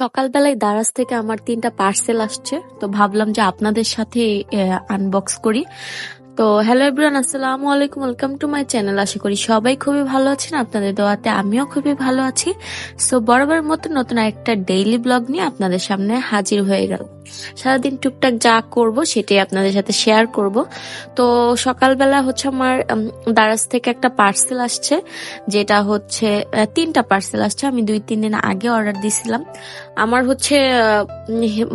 সকালবেলায় দারাজ থেকে আমার তিনটা পার্সেল আসছে, তো ভাবলাম যে আপনাদের সাথে আনবক্স করি। তো হ্যালো এভরিওয়ান আসসালামু আলাইকুম ওয়েলকাম টু মাই চ্যানেল আশা করি সবাই খুবই ভালো আছেন, আপনাদের দোয়াতে আমিও খুবই ভালো আছি। সো বরাবর মতো নতুন একটা ডেইলি ব্লগ নিয়ে আপনাদের সামনে হাজির হয়ে গেল সারাদিন টুকটাক যা করব সেটাই আপনাদের সাথে শেয়ার করব। তো সকালবেলা হচ্ছে আমার দারাজ থেকে একটা পার্সেল আসছে, যেটা হচ্ছে তিনটা পার্সেল আসছে। আমি দুই, তিন দিন আগে অর্ডার দিছিলাম। আমার হচ্ছে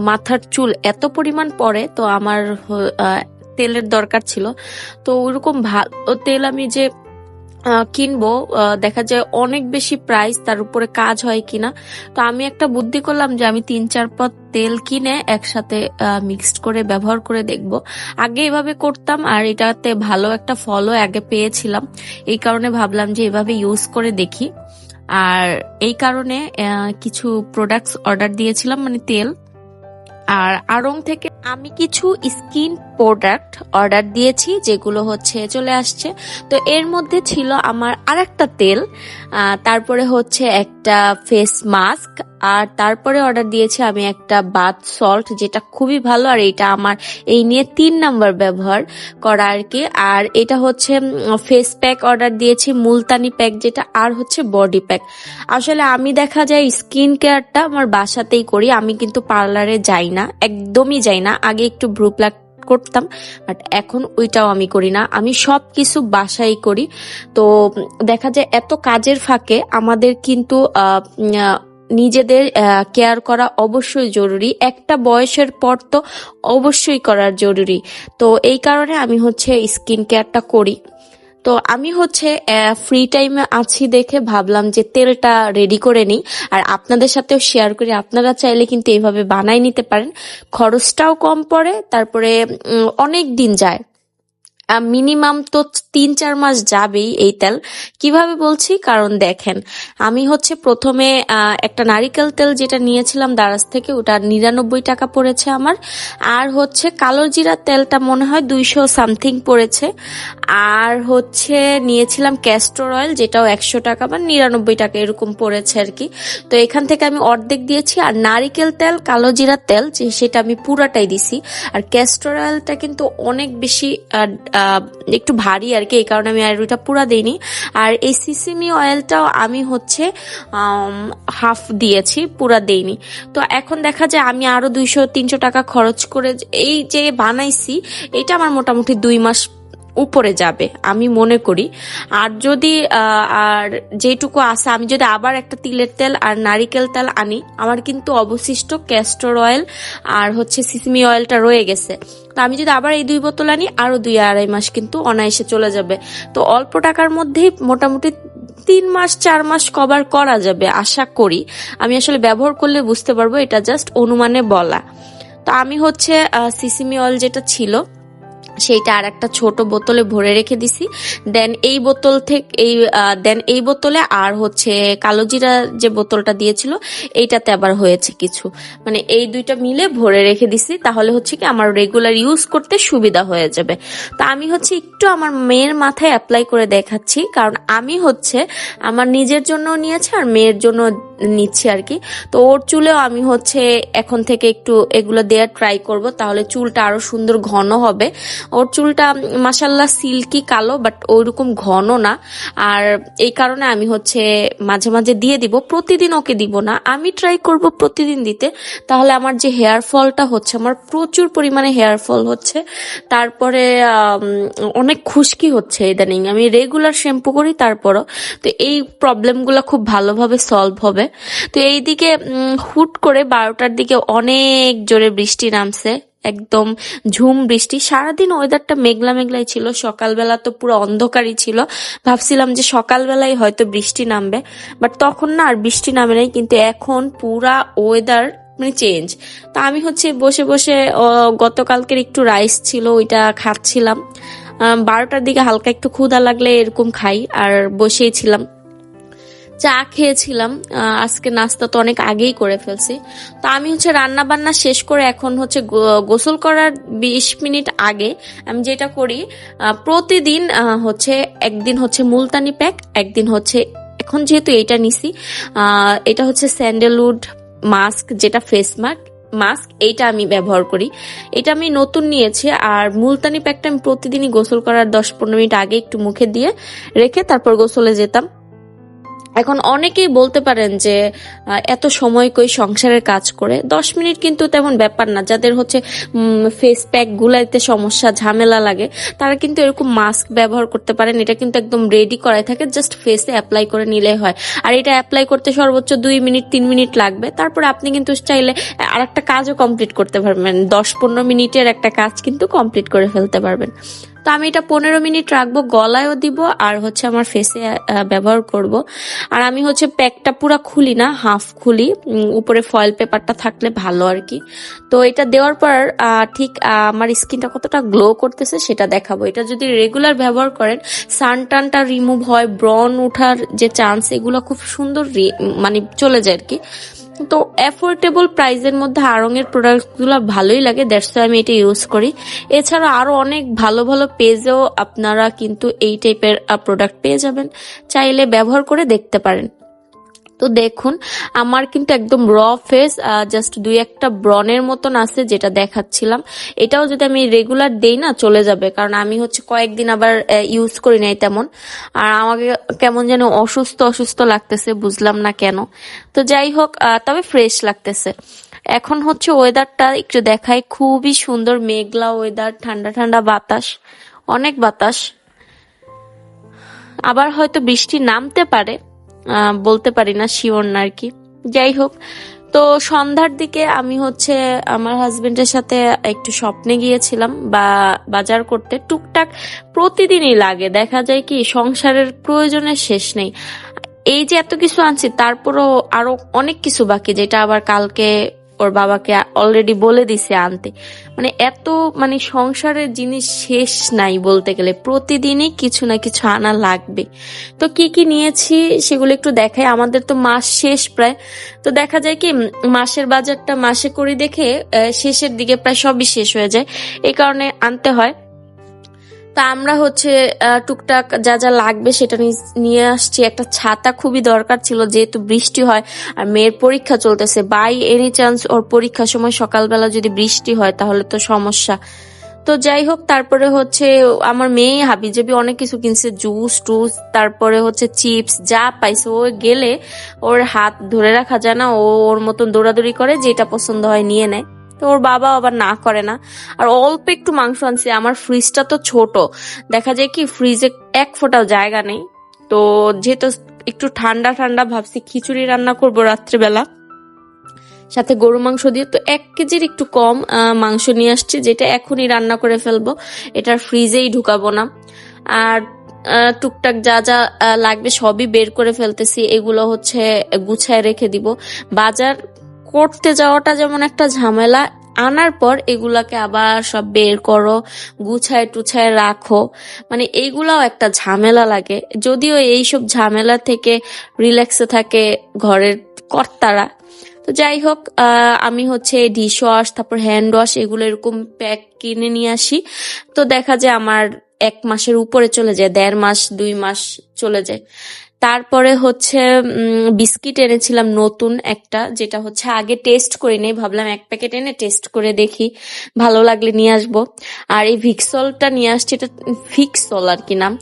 মাথার চুল এত পরিমাণ পড়ে, তো আমার তেলের দরকার ছিল। তো ওইরকম ভালো তেল আমি যে কিনবো দেখা যায় অনেক বেশি প্রাইস তার উপরে কাজ হয় কিনা। তো আমি একটা বুদ্ধি করলাম যে আমি তিন চার পথ তেল কিনে একসাথে মিক্সড করে ব্যবহার করে দেখব। আগে এভাবে করতাম আর এটাতে ভালো একটা ফলও আগে পেয়েছিলাম। এই কারণে ভাবলাম যে এভাবে ইউজ করে দেখি। আর এই কারণে কিছু প্রোডাক্টস অর্ডার দিয়েছিলাম মানে তেল। আর আড়ং থেকে আমি কিছু স্কিন প্রোডাক্ট অর্ডার দিয়েছি, যেগুলো হচ্ছে চলে আসছে। তো এর মধ্যে ছিল আমার আর একটা তেল তারপরে হচ্ছে একটা ফেস মাস্ক আর তারপরে অর্ডার দিয়েছি আমি একটা বাথ সল্ট যেটা খুবই ভালো, আর এটা আমার এই নিয়ে তিন নাম্বার ব্যবহার করা আর কি। আর এটা হচ্ছে ফেস প্যাক অর্ডার দিয়েছি, মুলতানি প্যাক যেটা আর হচ্ছে বডি প্যাক আসলে আমি দেখা যায় স্কিন কেয়ারটা আমার বাসাতেই করি, আমি কিন্তু পার্লারে যাই না, একদমই যাই না। আগে একটু ভ্রু প্লাক করতাম বাট এখন ওইটাও আমি করি না। আমি সব কিছু বাসাই করি। তো দেখা যায় এত কাজের ফাঁকে আমাদের কিন্তু নিজেদের কেয়ার করা অবশ্যই জরুরি। একটা বয়সের পর তো অবশ্যই করার জরুরি। তো এই কারণে আমি হচ্ছে স্কিন কেয়ারটা করি। তো আমি হচ্ছে ফ্রি টাইমে আছি দেখে ভাবলাম যে তেলটা রেডি করে নিই। আর আপনাদের সাথেও শেয়ার করি। আপনারা চাইলে কিন্তু এইভাবে বানাই নিতে পারেন। খরচটাও কম পড়ে, তারপরে অনেক দিন যায়। মিনিমাম তো তিন চার মাস যাবেই এই তেল। কীভাবে বলছি? কারণ দেখেন, আমি হচ্ছে প্রথমে একটা নারিকেল তেল যেটা নিয়েছিলাম দারাজ থেকে, ওটা নিরানব্বই টাকা পড়েছে আমার। আর হচ্ছে কালো জিরা তেলটা মনে হয় দুইশো সামথিং পড়েছে। আর হচ্ছে নিয়েছিলাম ক্যাস্টর অয়েল যেটাও একশো টাকা বা নিরানব্বই টাকা এরকম পড়েছে আর কি। তো এখান থেকে আমি অর্ধেক দিয়েছি। আর নারিকেল তেল, কালো জিরা তেল সেটা আমি পুরাটাই দিছি। আর ক্যাস্টর অয়েলটা কিন্তু অনেক বেশি একটু ভারী আর কি, এই কারণে আমি ওইটা পুরা দিইনি। আর এই সিসিমি অয়েলটাও আমি হচ্ছে হাফ দিয়েছি, পুরা দিইনি। তো এখন দেখা যায় আমি আরও দুইশো, তিনশো টাকা খরচ করে এই যে বানাইছি, এটা আমার মোটামুটি দুই মাস উপরে যাবে, আমি মনে করি। আর যদি আর যেটুকু আছে, আমি যদি আবার একটা তিলের তেল আর নারিকেল তেল আনি, আমার কিন্তু অবশিষ্ট ক্যাস্টর অয়েল আর হচ্ছে সিসমি অয়েলটা রয়ে গেছে। তো আমি যদি আবার এই দুই বোতল আনি আরও দুই আড়াই মাস কিন্তু অনায়াসে চলে যাবে। তো অল্প টাকার মধ্যেই মোটামুটি তিন মাস, চার মাস কভার করা যাবে, আশা করি। আমি আসলে ব্যবহার করলে বুঝতে পারব, এটা জাস্ট অনুমানে বলা। তো আমি হচ্ছে সিসিমি অয়েল যেটা ছিল সেইটা আর একটা ছোট বোতলে ভরে রেখে দিছি। দেন এই বোতল থেকে, এই দেন এই বোতলে আর হচ্ছে কালো জিরা যে বোতলটা দিয়েছিল, এইটাতে আবার হয়েছে কিছু। মানে এই দুইটা মিলে ভরে রেখে দিছি, তাহলে হচ্ছে কি আমার রেগুলার ইউজ করতে সুবিধা হয়ে যাবে। তো আমি হচ্ছে একটু আমার মেয়ের মাথায় অ্যাপ্লাই করে দেখাচ্ছি, কারণ আমি হচ্ছে আমার নিজের জন্য নিয়েছি আর মেয়ের জন্য নিচ্ছি আর কি। তো ওর চুলেও আমি হচ্ছে এখন থেকে একটু এগুলো দেওয়ার ট্রাই করব, তাহলে চুলটা আরও সুন্দর ঘন হবে। ওর চুলটা মাসাল্লাহ সিল্কি কালো বাট ওইরকম ঘন না। আর এই কারণে আমি হচ্ছে মাঝে মাঝে দিয়ে দিব, প্রতিদিন ওকে দিব না। আমি ট্রাই করব প্রতিদিন দিতে। তাহলে আমার যে হেয়ার ফলটা হচ্ছে, আমার প্রচুর পরিমাণে হেয়ার ফল হচ্ছে। তারপরে অনেক খুশকি হচ্ছে ইদানিং আমি রেগুলার শ্যাম্পু করি, তারপরও। তো এই প্রবলেমগুলো খুব ভালোভাবে সলভ হবে। তো এইদিকে হুট করে বারোটার দিকে অনেক জোরে বৃষ্টি নামছে। একদম ঝুম বৃষ্টি। সারাদিন ওয়েদারটা মেঘলা মেঘলাই ছিল, সকালবেলা তো পুরো অন্ধকারই ছিল। ভাবছিলাম যে সকালবেলায় হয়তো বৃষ্টি নামবে বাট তখন না আর বৃষ্টি নামে নাই, কিন্তু এখন পুরা ওয়েদার মানে চেঞ্জ তা আমি হচ্ছে বসে বসে গতকালকের একটু রাইস ছিল, ওইটা খাচ্ছিলাম। বারোটার দিকে হালকা একটু ক্ষুধা লাগলে এরকম খাই, আর বসেই ছিলাম। চা খেয়েছিলাম আজকে নাস্তা তো অনেক আগেই করে ফেলছি। তো আমি হচ্ছে রান্না বান্না শেষ করে এখন হচ্ছে গোসল করার বিশ মিনিট আগে আমি যেটা করি প্রতিদিন হচ্ছে একদিন হচ্ছে মুলতানি প্যাক, একদিন হচ্ছে, এখন যেহেতু এটা নিছি এটা হচ্ছে স্যান্ডেলউড মাস্ক, যেটা ফেস মাস্ক মাস্ক এইটা আমি ব্যবহার করি। এটা আমি নতুন নিয়েছি আর মুলতানি প্যাকটা আমি প্রতিদিনই গোসল করার দশ পনেরো মিনিট আগে একটু মুখে দিয়ে রেখে তারপর গোসলে যেতাম। এখন অনেকেই বলতে পারেন যে এত সময় কই সংসারের কাজ করে। দশ মিনিট কিন্তু তেমন ব্যাপার না। যাদের হচ্ছে ফেস প্যাক গুলাইতে সমস্যা, ঝামেলা লাগে, তারা কিন্তু এরকম মাস্ক ব্যবহার করতে পারেন। এটা কিন্তু একদম রেডি করাই থাকে জাস্ট ফেসে অ্যাপ্লাই করে নিলে হয়। আর এটা অ্যাপ্লাই করতে সর্বোচ্চ দুই মিনিট, তিন মিনিট লাগবে। তারপরে আপনি কিন্তু চাইলে আর একটা কাজও কমপ্লিট করতে পারবেন। দশ পনেরো মিনিটের একটা কাজ কিন্তু কমপ্লিট করে ফেলতে পারবেন। তো আমি এটা পনেরো মিনিট রাখব, গলায়ও দিব আর হচ্ছে আমার ফেসে ব্যবহার করব। আর আমি হচ্ছে প্যাকটা পুরা খুলি না হাফ খুলি। উপরে ফয়েল পেপারটা থাকলে ভালো আর কি। তো এটা দেওয়ার পর ঠিক আমার স্কিনটা কতটা গ্লো করতেছে সেটা দেখাবো। এটা যদি রেগুলার ব্যবহার করেন সান টানটা রিমুভ হয় ব্রন ওঠার যে চান্স এগুলো খুব সুন্দর মানে চলে যায় আর কি। তো অ্যাফোর্ডেবল প্রাইসের মধ্যে আড়ঙের প্রোডাক্টগুলো ভালোই লাগে দ্যাটস আমি এটা ইউজ করি। এছাড়া আরও অনেক ভালো ভালো পেজেও আপনারা কিন্তু এই টাইপের প্রোডাক্ট পেয়ে যাবেন। চাইলে ব্যবহার করে দেখতে পারেন। তো দেখুন, আমার কিন্তু একদম র ফেস জাস্ট দুই একটা ব্রনের মতন আছে যেটা দেখাচ্ছিলাম। এটাও যদি আমি রেগুলার দেই না, চলে যাবে। কারণ আমি হচ্ছে কয়েকদিন আবার ইউজ করি নাই তেমন। আর আমাকে কেমন যেন অসুস্থ অসুস্থ লাগতেছে, বুঝলাম না কেন। তো যাই হোক তবে ফ্রেশ লাগতেছে। এখন হচ্ছে ওয়েদারটা একটু দেখাই। খুবই সুন্দর, মেঘলা ওয়েদার ঠান্ডা ঠান্ডা বাতাস, অনেক বাতাস। আবার হয়তো বৃষ্টি নামতে পারে। বলতে পারি না শিওর না আর কি। যাই হোক, তো সন্ধ্যার দিকে আমি হচ্ছে আমার হাজবেন্ডের সাথে একটু স্বপ্নে গিয়েছিলাম বা বাজার করতে। টুকটাক প্রতিদিনই লাগে, দেখা যায় কি সংসারের প্রয়োজনের শেষ নেই। এই যে এত কিছু আনছি, তারপরও আরও অনেক কিছু বাকি, যেটা আবার কালকে ওর বাবাকে অলরেডি বলে দিছে আনতে। মানে এত মানে সংসারের জিনিস শেষ নাই বলতে গেলে। প্রতিদিনই কিছু না কিছু আনা লাগবে। তো কি কি নিয়েছি সেগুলো একটু দেখাই। আমাদের তো মাস শেষ প্রায়। তো দেখা যায় কি, মাসের বাজারটা মাসে করে দেখে শেষের দিকে প্রায় সবই শেষ হয়ে যায়। এই কারণে আনতে হয়। তা আমরা হচ্ছে টুকটাক যা যা লাগবে সেটা নিয়ে আসছি। একটা ছাতা খুবই দরকার ছিল, যেহেতু বৃষ্টি হয় আর মেয়ের পরীক্ষা চলতেছে। বাই এনি চান্স ওর পরীক্ষার সময় সকালবেলা যদি বৃষ্টি হয় তাহলে তো সমস্যা। তো যাই হোক, তারপরে হচ্ছে আমার মেয়ে হাবি যাবি অনেক কিছু কিনছে, জুস, টুস, তারপরে হচ্ছে চিপস, যা পাইছে। ও গেলে ওর হাত ধরে রাখা যায় না, ও ওর মতন দৌড়াদৌড়ি করে, যেটা পছন্দ হয় নিয়ে নেয়। তো ওর বাবা আবার না করে না। আর অল্প একটু মাংস আনছে, আমার ফ্রিজটা তো ছোট। দেখা যায় কি ফ্রিজে এক ফোঁটাও জায়গা নেই। তো যেহেতু একটু ঠান্ডা ঠান্ডা ভাবছি, খিচুড়ি রান্না করব রাত্রেবেলা। সাথে গরু মাংস দিয়ে, তো এক কেজির একটু কম মাংস নিয়ে আসছি, যেটা এখনই রান্না করে ফেলব। এটা ফ্রিজেই ঢুকাবো না। আর টুকটাক যা যা লাগবে সবই বের করে ফেলতেছি। এগুলো হচ্ছে গুছায় রেখে দিব। বাজার করতে যাওয়াটা যেমন একটা ঝামেলা, আনার পর এগুলাকে আবার সব বের করো, গুছায় টুছায় রাখো। মানে এইগুলাও একটা ঝামেলা লাগে। যদিও এইসব ঝামেলা থেকে রিল্যাক্সে থাকে ঘরের কর্তারা। তো যাই হোক আমি হচ্ছে ডিশ ওয়াশ তারপর হ্যান্ড ওয়াশ এগুলো এরকম প্যাক কিনে নিয়ে আসি। তো দেখা যায় আমার এক মাসের উপরে চলে যায়, দেড় মাস, দুই মাস চলে যায়। তারপরে হচ্ছে বিস্কিট এনেছিলাম নতুন একটা, যেটা হচ্ছে আগে টেস্ট করি নাই ভাবলাম এক প্যাকেট এনে টেস্ট করে দেখি, ভালো লাগলে নিয়ে আসব। আর এই ভিক্সলটা নিয়ে আসছি, এটা ভিক্সল আর কি নাম।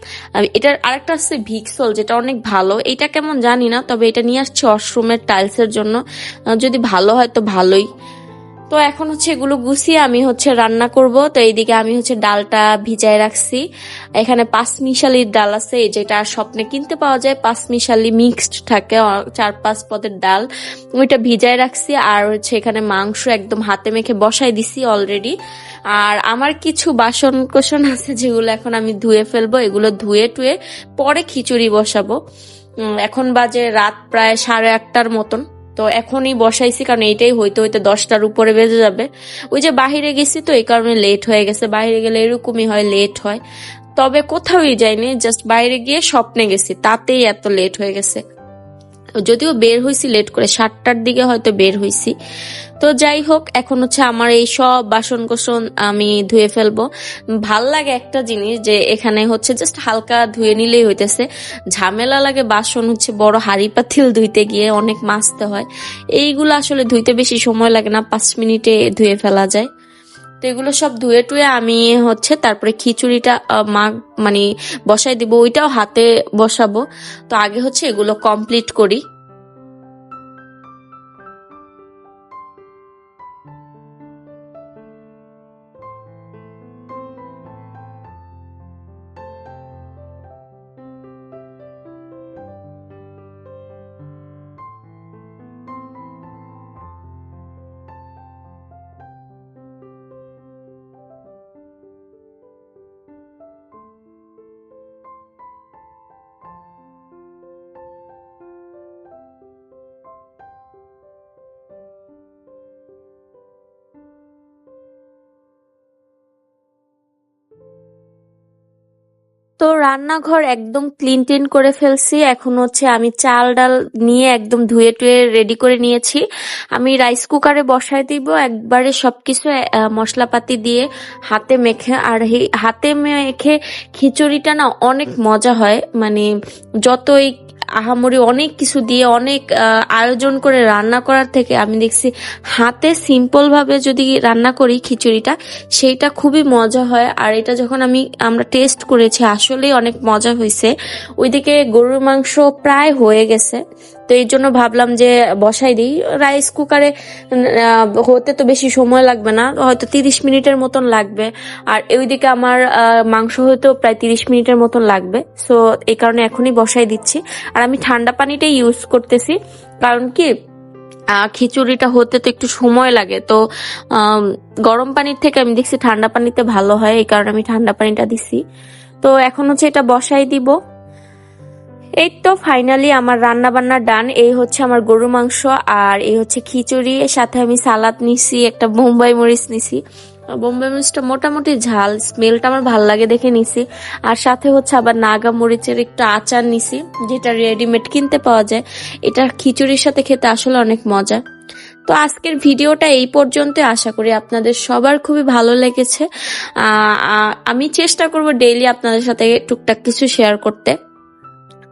এটার আরেকটা আছে ভিক্সল, যেটা অনেক ভালো। এটা কেমন জানি না, তবে এটা নিয়ে আসছি ওয়াশরুমের টাইলসের জন্য। যদি ভালো হয় তো ভালোই। তো এখন হচ্ছে এগুলো গুছিয়ে আমি হচ্ছে রান্না করব। তো এইদিকে আমি হচ্ছে ডালটা ভিজায় রাখছি। এখানে পাঁচ মিশালির ডাল আছে যেটা আর স্বপ্নে কিনতে পাওয়া যায়। পাঁচ মিশালি মিক্সড থাকে চার পাঁচ পদের ডাল। ওইটা ভিজায় রাখছি আর হচ্ছে এখানে মাংস একদম হাতে মেখে বসাই দিছি অলরেডি আর আমার কিছু বাসন কোসন আছে যেগুলো এখন আমি ধুয়ে ফেলব, এগুলো ধুয়ে টুয়ে পরে খিচুড়ি বসাবো। এখন বাজে রাত প্রায় সাড়ে আটটার মতন। তো এখনই বসাইছি, কারণ এইটাই হইতে হইতে দশটার উপরে বেজে যাবে। ওই যে বাহিরে গেছি তো, এই কারণে লেট হয়ে গেছে। বাহিরে গেলে এরকমই হয় লেট হয়। তবে কোথাওই যাইনি জাস্ট বাইরে গিয়ে স্বপ্নে গেছি, তাতেই এত লেট হয়ে গেছে। যদিও বের হয়েছি লেট করে, সাতটার দিকে হয়তো বের হয়েছি তো যাই হোক, এখন হচ্ছে আমার এই সব বাসন কোসন আমি ধুয়ে ফেলব। ভালো লাগে একটা জিনিস যে এখানে হচ্ছে জাস্ট হালকা ধুয়ে নিলেই হইতেছে। ঝামেলা লাগে বাসন হচ্ছে বড় হাড়ি পাতিল ধুইতে গিয়ে অনেক মাজতে হয়। এইগুলো আসলে ধুইতে বেশি সময় লাগে না, পাঁচ মিনিটে ধুয়ে ফেলা যায়। এগুলো সব ধুয়ে টুয়ে আমি হচ্ছে তারপরে খিচুড়িটা মা মানে বসাই দিব, ওইটাও হাতে বসাবো। তো আগে হচ্ছে এগুলো কমপ্লিট করি। তো রান্নাঘর একদম ক্লিন টিন করে ফেলছি। এখন হচ্ছে আমি চাল ডাল নিয়ে একদম ধুয়ে টুয়ে রেডি করে নিয়েছি। আমি রাইস কুকারে বসাই দিব। একবারে সবকিছু মশলাপাতি দিয়ে হাতে মেখে, আর হাতে মেখে খিচুড়িটা না অনেক মজা হয়। মানে যতই আহামরি অনেক কিছু দিয়ে, অনেক আয়োজন করে রান্না করার থেকে আমি দেখছি হাতে সিম্পলভাবে যদি রান্না করি খিচুড়িটা, সেইটা খুবই মজা হয়। আর এটা যখন আমি, আমরা টেস্ট করেছি, আসলেই অনেক মজা হয়েছে ওইদিকে গরুর মাংস প্রায় হয়ে গেছে। তো এই জন্য ভাবলাম যে বসাই দিই। রাইস কুকারে হতে তো বেশি সময় লাগবে না, হয়তো তিরিশ মিনিটের মতন লাগবে। আর ওইদিকে আমার মাংস হয়তো প্রায় তিরিশ মিনিটের মতন লাগবে। সো এই কারণে এখনই বসাই দিচ্ছি। আর আমি ঠান্ডা পানিটাই ইউজ করতেছি। কারণ কি খিচুড়িটা হতে তো একটু সময় লাগে। তো গরম পানির থেকে আমি দেখছি ঠান্ডা পানিতে ভালো হয়, এই কারণে আমি ঠান্ডা পানিটা দিছি। তো এখন হচ্ছে এটা বসাই দিব। এই তো ফাইনালি আমার রান্না বান্না ডান এই হচ্ছে আমার গরু মাংস আর এই হচ্ছে খিচুড়ি। এর সাথে আমি সালাদ নিছি, একটা বোম্বাই মরিচ নিছি। বোম্বাই মরিচটা মোটামুটি ঝাল স্মেলটা আমার ভালো লাগে দেখে নিছি। আর সাথে হচ্ছে আবার নাগা মরিচের একটু আচার নিছি, যেটা রেডিমেড কিনতে পাওয়া যায়। এটা খিচুড়ির সাথে খেতে আসলে অনেক মজা। তো আজকের ভিডিওটা এই পর্যন্ত আশা করি আপনাদের সবার খুবই ভালো লেগেছে। আমি চেষ্টা করব ডেইলি আপনাদের সাথে টুকটাক কিছু শেয়ার করতে।